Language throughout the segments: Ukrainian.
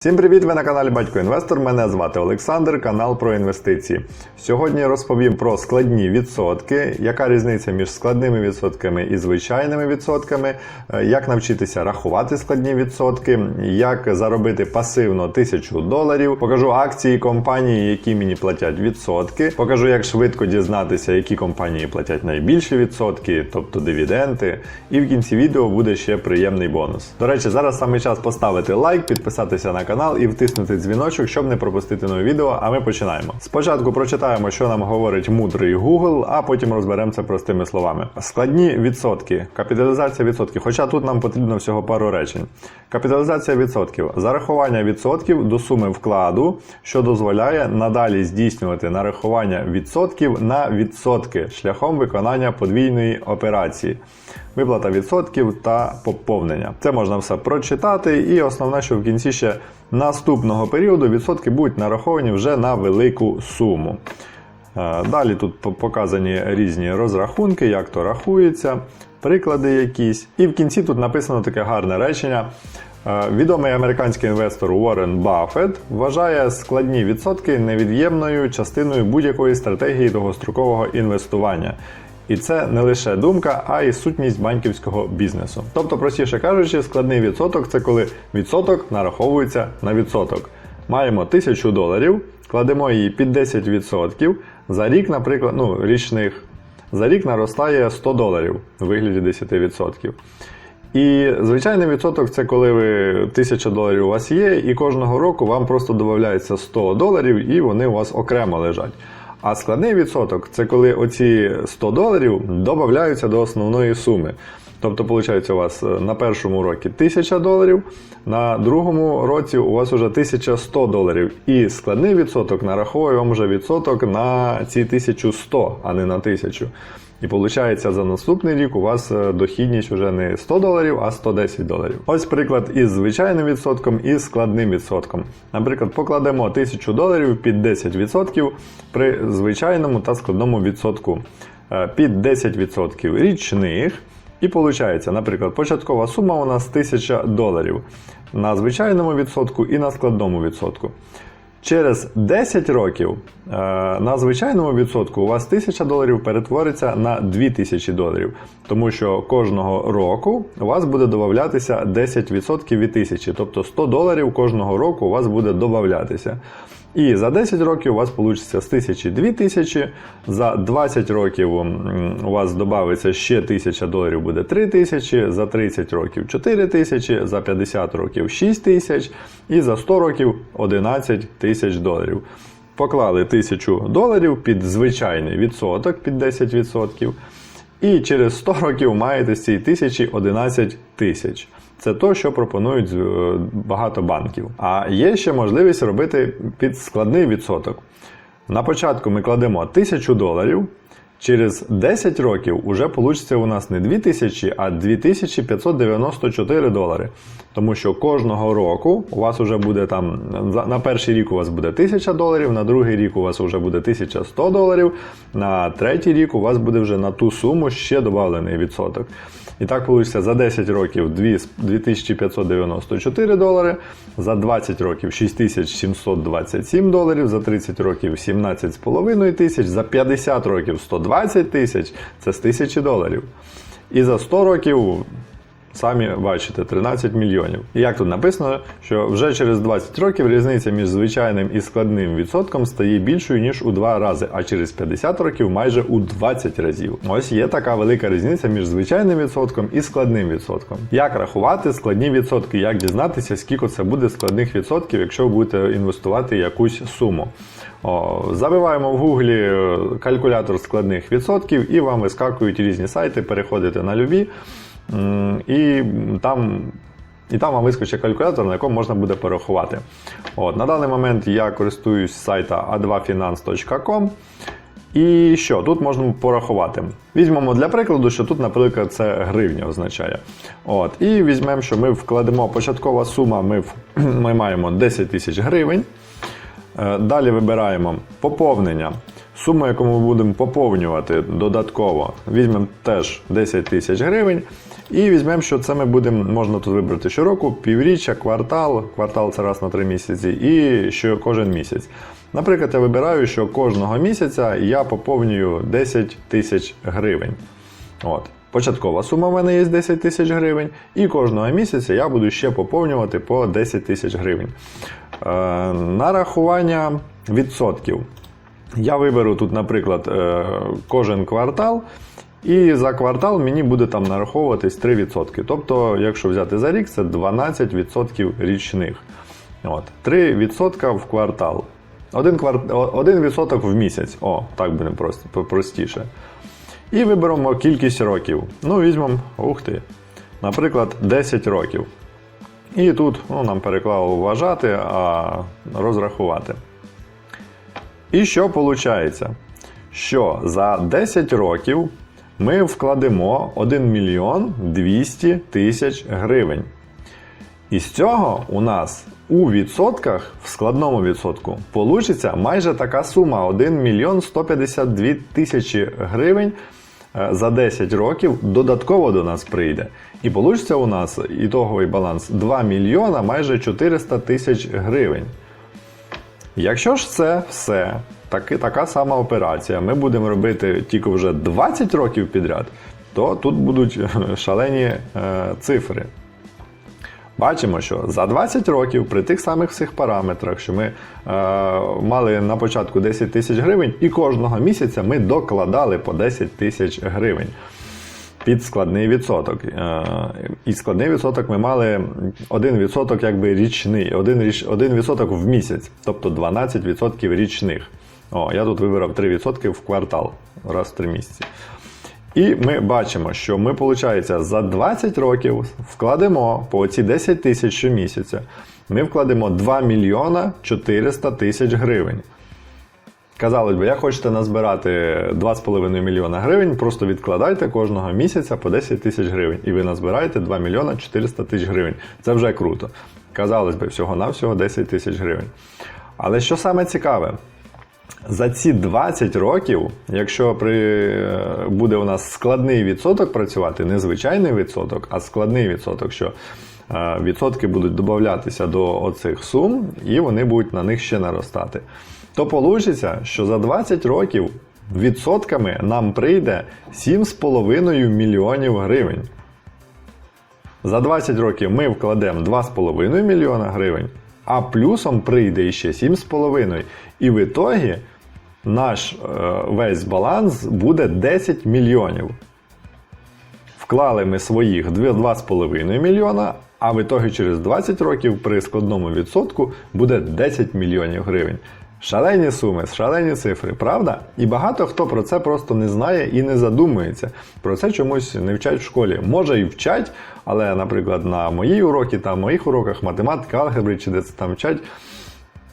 Всім привіт! Ви на каналі Батько Інвестор. Мене звати Олександр, канал про інвестиції. Сьогодні розповім про складні відсотки, яка різниця між складними відсотками і звичайними відсотками, е, як навчитися рахувати складні відсотки, як заробити пасивно 1000 доларів. Покажу акції компанії, які мені платять відсотки. Покажу, як швидко дізнатися, які компанії платять найбільші відсотки, тобто дивіденти. І в кінці відео буде ще приємний бонус. До речі, зараз саме час поставити лайк, підписатися на канал і втиснути дзвіночок, щоб не пропустити нове відео. А ми починаємо. Спочатку прочитаємо, що нам говорить мудрий Google, а потім розберемося простими словами. Складні відсотки, капіталізація відсотків. Хоча тут нам потрібно всього пару речень. Капіталізація відсотків, зарахування відсотків до суми вкладу, що дозволяє надалі здійснювати нарахування відсотків на відсотки шляхом виконання подвійної операції. Виплата відсотків та поповнення. Це можна все прочитати, і основне, що в кінці ще наступного періоду відсотки будуть нараховані вже на велику суму. Е, Далі тут показані різні розрахунки, як то рахується, приклади якісь. І в кінці тут написано таке гарне речення. Е, Відомий американський інвестор Уоррен Баффет вважає складні відсотки невід'ємною частиною будь-якої стратегії довгострокового інвестування. І це не лише думка, а й сутність банківського бізнесу. Тобто, простіше кажучи, складний відсоток це коли відсоток нараховується на відсоток. Маємо 1000 доларів, кладемо її під 10%. За рік, наприклад, ну, річних, за рік наростає 100 доларів у вигляді 10%. І звичайний відсоток це коли ви 1000 доларів у вас є, і кожного року вам просто додається 100 доларів, і вони у вас окремо лежать. А складний відсоток це коли оці 100 доларів додаються до основної суми. Тобто, виходить, у вас е, на першому році 1000 доларів, на другому році у вас вже 1100 доларів. І складний відсоток нараховує вам вже відсоток на ці 1100, а не на 1000. І виходить, за наступний рік у вас е, дохідність вже не 100 доларів, а 110 доларів. Ось приклад із звичайним відсотком і складним відсотком. Наприклад, покладемо 1000 доларів під 10% при звичайному та складному відсотку е, під 10% річних. І виходить, наприклад, початкова сума у нас 1000 доларів на звичайному відсотку і на складному відсотку. Через 10 років е, на звичайному відсотку у вас 1000 доларів перетвориться на 2000 доларів, тому що кожного року у вас буде додатися 10% від 1000, тобто 100 доларів кожного року у вас буде додатися. І за 10 років у вас вийде з 1000 2000, за 20 років у вас додається ще 1000 доларів буде 3000, за 30 років 4000, за 50 років 6000 і за 100 років 11 тисяч доларів. Поклали 1000 доларів під звичайний відсоток під 10%. І через 100 років маєте з цієї тисячі 11 тисяч. Це то, що пропонують е, багато банків. А є ще можливість робити під складний відсоток. На початку ми кладемо 1000 доларів. Через 10 років уже вийде у нас не 2000, а 2594 долари. Тому що кожного року у вас вже буде там на перший рік у вас буде 1000 доларів, на другий рік у вас вже буде 1100 доларів, на третій рік у вас буде вже на ту суму ще додавлений відсоток. І так вийде за 10 років дві- 2594 долари, за 20 років 6727 доларів, за 30 років 17,5 тисяч, за 50 років 120 тисяч це з 1000 доларів. І за 100 років Самі бачите, 13 мільйонів. І як тут написано, що вже через 20 років різниця між звичайним і складним відсотком стає більшою, ніж у 2 рази, а через 50 років майже у 20 разів. Ось є така велика різниця між звичайним відсотком і складним відсотком. Як рахувати складні відсотки, як дізнатися, скільки це буде складних відсотків, якщо будете інвестувати якусь суму. О, забиваємо в гуглі е, калькулятор складних відсотків і вам вискакують різні сайти, переходите на любі. І там, і там вам вискочить калькулятор, на якому можна буде порахувати. От, на даний момент я користуюсь сайта a2finance.com. І що, тут можна порахувати. Візьмемо для прикладу, що тут, наприклад, це гривня означає. От, І візьмемо, що ми вкладемо початкова сума, ми, ми маємо 10 тисяч гривень. Е, Далі вибираємо поповнення Суму, яку ми будемо поповнювати додатково, візьмемо теж 10 тисяч гривень. І візьмемо, що це ми будемо, можна тут вибрати щороку, півріччя, квартал, квартал це раз на три місяці, і що кожен місяць. Наприклад, я вибираю, що кожного місяця я поповнюю 10 тисяч гривень. От. Початкова сума в мене є 10 тисяч гривень, і кожного місяця я буду ще поповнювати по 10 тисяч гривень. Е, нарахування відсотків. Я виберу тут, наприклад, е, кожен квартал, і за квартал мені буде там нараховуватись 3%. Тобто, якщо взяти за рік, це 12% річних. От. 3% в квартал. Один, квар... о- один відсоток в місяць. О, так буде простіше. І виберемо кількість років. Ну, візьмемо, ух ти, наприклад, 10 років. І тут ну, нам переклало вважати, а розрахувати. І що виходить? Що за 10 років ми вкладемо 1 мільйон 200 тисяч гривень. І з цього у нас у відсотках, в складному відсотку, получиться майже така сума 1 мільйон 152 тисячі гривень е, за 10 років додатково до нас прийде. І получиться у нас ітоговий баланс 2 мільйона майже 400 тисяч гривень. Якщо ж це все, таки, така сама операція, ми будемо робити тільки вже 20 років підряд, то тут будуть шалені е, цифри. Бачимо, що за 20 років при тих самих всіх параметрах, що ми е, мали на початку 10 тисяч гривень, і кожного місяця ми докладали по 10 тисяч гривень під складний відсоток. Е, і складний відсоток ми мали 1% якби річний, 1%, річ, 1% в місяць, тобто 12% річних. О, я тут вибрав 3% в квартал, раз в 3 місяці. І ми бачимо, що ми, виходить, за 20 років вкладемо по ці 10 тисяч щомісяця, ми вкладемо 2 мільйона 400 тисяч гривень. Казалось би, як хочете назбирати 2,5 мільйона гривень, просто відкладайте кожного місяця по 10 тисяч гривень. І ви назбираєте 2 мільйона 400 тисяч гривень. Це вже круто. Казалось би, всього-навсього 10 тисяч гривень. Але що саме цікаве? За ці 20 років, якщо при, е, буде у нас складний відсоток працювати, не звичайний відсоток, а складний відсоток, що е, відсотки будуть додатися до оцих сум, і вони будуть на них ще наростати. То вийде, що за 20 років відсотками нам прийде 7,5 мільйонів гривень. За 20 років ми вкладемо 2,5 мільйона гривень, а плюсом прийде ще 7,5. І в ітогі наш е, весь баланс буде 10 мільйонів. Вклали ми своїх 2,5 мільйона, а в ітогі через 20 років при складному відсотку буде 10 мільйонів гривень. Шалені суми, шалені цифри, правда? І багато хто про це просто не знає і не задумується. Про це чомусь не вчать в школі. Може і вчать, але, наприклад, на моїй уроки та моїх уроках математики, алгебри чи де це там вчать.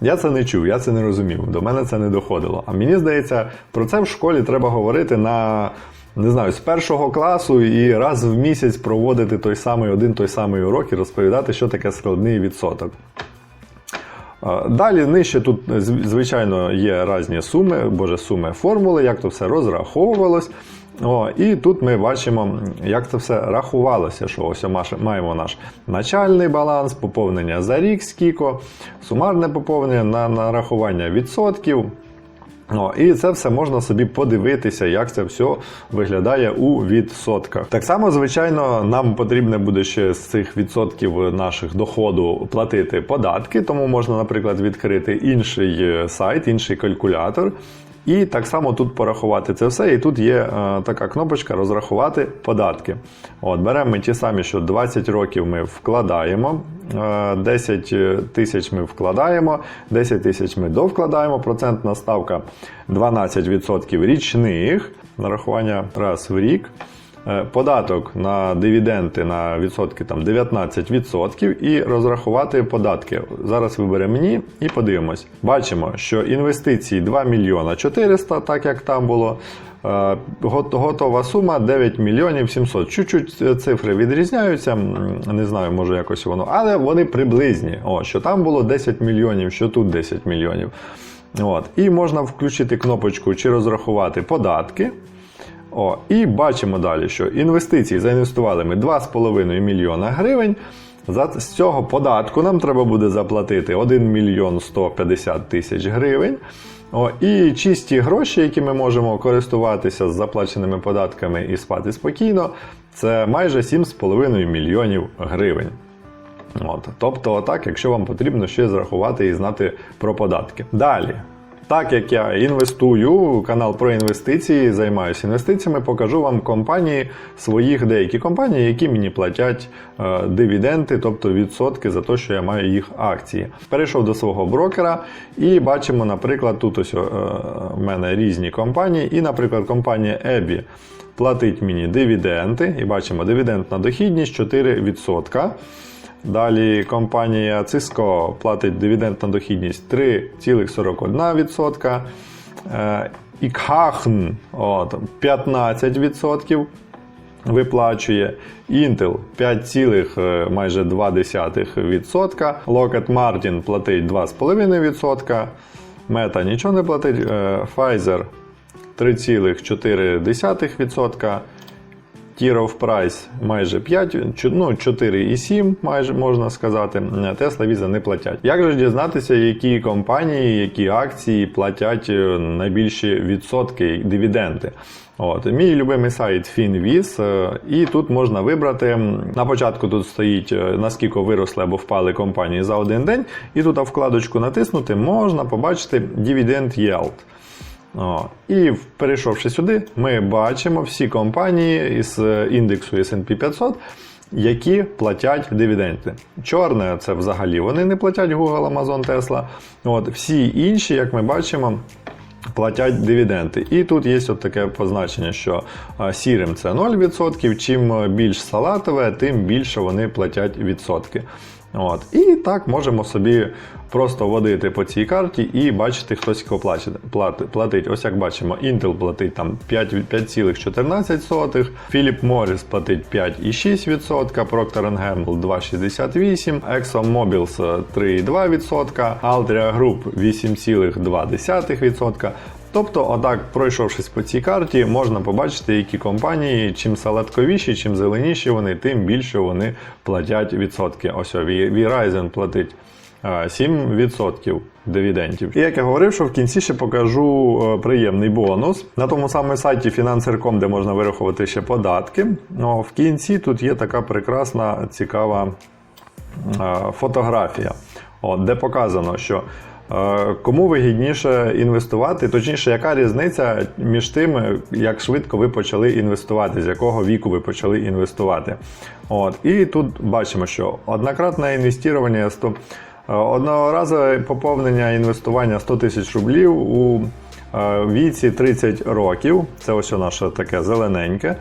Я це не чув, я це не розумів. До мене це не доходило. А мені здається, про це в школі треба говорити на не знаю, з першого класу і раз в місяць проводити той самий один той самий урок і розповідати, що таке складний відсоток. Далі нижче тут, е, звичайно, є різні суми, боже, суми формули, як то все розраховувалось. О, і тут ми бачимо, як це все рахувалося, що ось маємо наш начальний баланс, поповнення за рік, скіко, сумарне поповнення на нарахування відсотків. О, і це все можна собі подивитися, як це все виглядає у відсотках. Так само, звичайно, нам потрібно буде ще з цих відсотків наших доходу платити податки, тому можна, наприклад, відкрити інший е, сайт, інший калькулятор. І так само тут порахувати це все. І тут є е, така кнопочка розрахувати податки. От, Беремо ми ті самі, що 20 років ми вкладаємо, е, 10 тисяч ми вкладаємо, 10 тисяч ми довкладаємо. Процентна ставка 12% річних нарахування раз в рік. Е, Податок на дивіденди на відсотки там 19% і розрахувати податки. Зараз виберемо ні і подивимось. Бачимо, що інвестиції 2 мільйона 400, так як там було. Е, Готова сума 9 мільйонів 700. Чуть-чуть цифри відрізняються, не знаю, може якось воно, але вони приблизні. О, що там було 10 мільйонів, що тут 10 мільйонів. От. І можна включити кнопочку чи розрахувати податки. О, і бачимо далі, що інвестиції заінвестували ми 2,5 мільйона гривень. З цього податку нам треба буде заплатити 1 мільйон 150 тисяч гривень. О, і чисті гроші, які ми можемо користуватися з заплаченими податками і спати спокійно, це майже 7,5 мільйонів гривень. От. Тобто, отак, якщо вам потрібно ще зрахувати і знати про податки. Далі. Так як я інвестую, канал про інвестиції, займаюся інвестиціями, покажу вам компанії своїх деякі компанії, які мені платять е, дивіденди, тобто відсотки за те, що я маю їх акції. Перейшов до свого брокера і бачимо, наприклад, тут ось е, мене різні компанії, і, наприклад, компанія EBI платить мені дивіденди, і бачимо дивідендна дохідність 4%. Далі компанія Cisco платить дивідендна дохідність 3,41%. Е, Ікхахн 15% виплачує. Intel 5, е, майже 2%. Lockheed Martin платить 2,5%. Meta нічого не платить. Е, Pfizer 3,4%. Of Price майже 5, чу- ну 4,7 майже можна сказати. Tesla, Visa не платять. Як же дізнатися, які компанії, які акції платять е, найбільші відсотки дивіденди? От мій любимий сайт FinViz, е, і тут можна вибрати. На початку тут стоїть е, наскільки виросли або впали компанії за один день, і тут вкладочку натиснути можна побачити Dividend Yield. О, і перейшовши сюди, ми бачимо всі компанії із е, індексу S&P 500, які платять дивіденди. Чорне це взагалі вони не платять Google, Amazon, Tesla. От, всі інші, як ми бачимо, платять дивіденди. І тут є от таке позначення, що сірим це 0%, чим е, більш салатове, тим більше вони платять відсотки. От. І так можемо собі просто водити по цій карті і бачити, хтось кого платить. Ось як бачимо, Intel платить там 5 5,14, Philip Morris платить 5,6%, Procter Gamble 2,68%, ExxonMobil 3,2%, Altria Group 8,2%. Тобто, отак, пройшовшись по цій карті, можна побачити, які компанії, чим салатковіші, чим зеленіші вони, тим більше вони платять відсотки. Ось о, V- Verizon платить 7% дивідендів. І як я говорив, що в кінці ще покажу е, приємний бонус. На тому самому сайті Financer.com, де можна вирахувати ще податки. Ну, в кінці тут є така прекрасна, цікава е, фотографія, де показано, що е, кому вигідніше інвестувати, точніше, яка різниця між тим, як швидко ви почали інвестувати, з якого віку ви почали інвестувати. От, і тут бачимо, що однократне інвестування 100, е, одноразове поповнення інвестування 100 тисяч рублів у віці 30 років. Це ось наше таке зелененьке.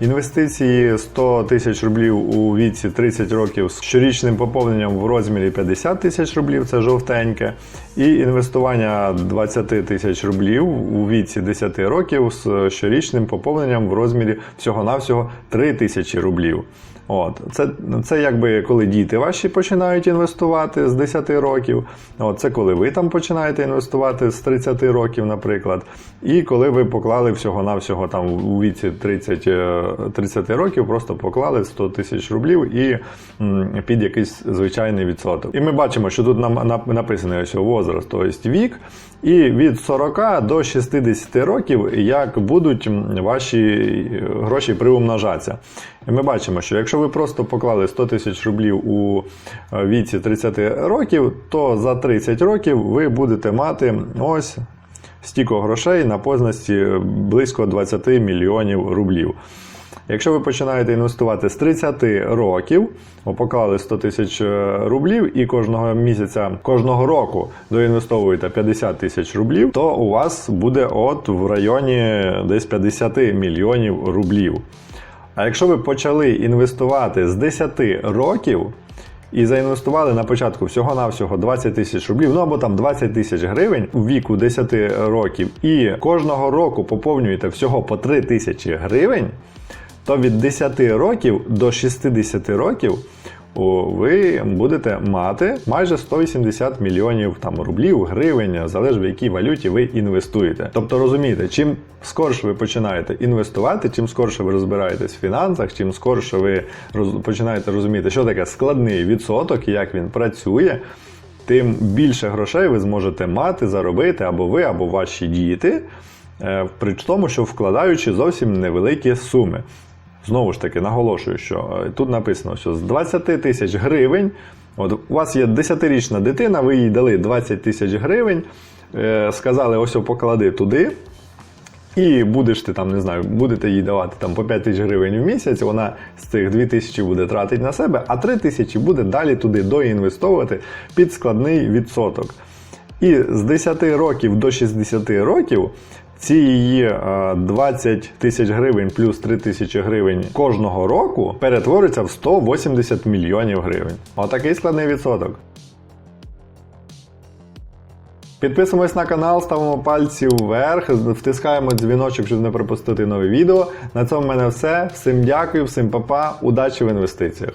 Інвестиції 100 тисяч рублів у віці 30 років з щорічним поповненням в розмірі 50 тисяч рублів, це жовтеньке. І інвестування 20 тисяч рублів у віці 10 років з щорічним поповненням в розмірі всього-навсього 3 тисячі рублів. От, це, це якби коли діти ваші починають інвестувати з 10 років. От, це коли ви там починаєте інвестувати з 30 років, наприклад. І коли ви поклали всього-навсього там у віці 30, е, 30 років, просто поклали 100 тисяч рублів і під якийсь звичайний відсоток. І ми бачимо, що тут нам нап- написано ось возраст, тобто вік. І від 40 до 60 років, як будуть ваші е, гроші приумножатися. Ми бачимо, що якщо ви просто поклали 100 тисяч рублів у е, віці 30 років, то за 30 років ви будете мати ось стільки грошей на позначці близько 20 мільйонів рублів. Якщо ви починаєте інвестувати з 30 років, поклали 100 тисяч е, рублів і кожного місяця, кожного року доінвестовуєте 50 тисяч рублів, то у вас буде от в районі десь 50 мільйонів рублів. А якщо ви почали інвестувати з 10 років і заінвестували на початку всього-навсього 20 тисяч рублів, ну або там 20 тисяч гривень у віку 10 років, і кожного року поповнюєте всього по 3 тисячі гривень, то від 10 років до 60 років ви будете мати майже 180 мільйонів там рублів, гривень, залежить в якій валюті ви інвестуєте. Тобто розумієте, чим скорше ви починаєте інвестувати, чим скорше ви розбираєтесь в фінансах, чим скорше ви роз- починаєте розуміти, що таке складний відсоток і як він працює. Тим більше грошей ви зможете мати, заробити або ви, або ваші діти, е, при тому, що вкладаючи зовсім невеликі суми. Знову ж таки, наголошую, що е, тут написано, що з 20 тисяч гривень, от у вас є 10-річна дитина, ви їй дали 20 тисяч гривень, е, сказали, ось поклади туди. І будеш ти там, не знаю, будете їй давати там по 5 тисяч гривень в місяць, вона з цих 2 тисячі буде тратити на себе, а 3 тисячі буде далі туди доінвестовувати під складний відсоток. І з 10 років до 60 років ці її е, 20 тисяч гривень плюс 3 тисячі гривень кожного року перетворюються в 180 мільйонів гривень. Отакий складний відсоток. Підписуємось на канал, ставимо пальці вверх, втискаємо дзвіночок, щоб не пропустити нові відео. На цьому в мене все. Всім дякую, всім па-па, удачі в інвестиціях.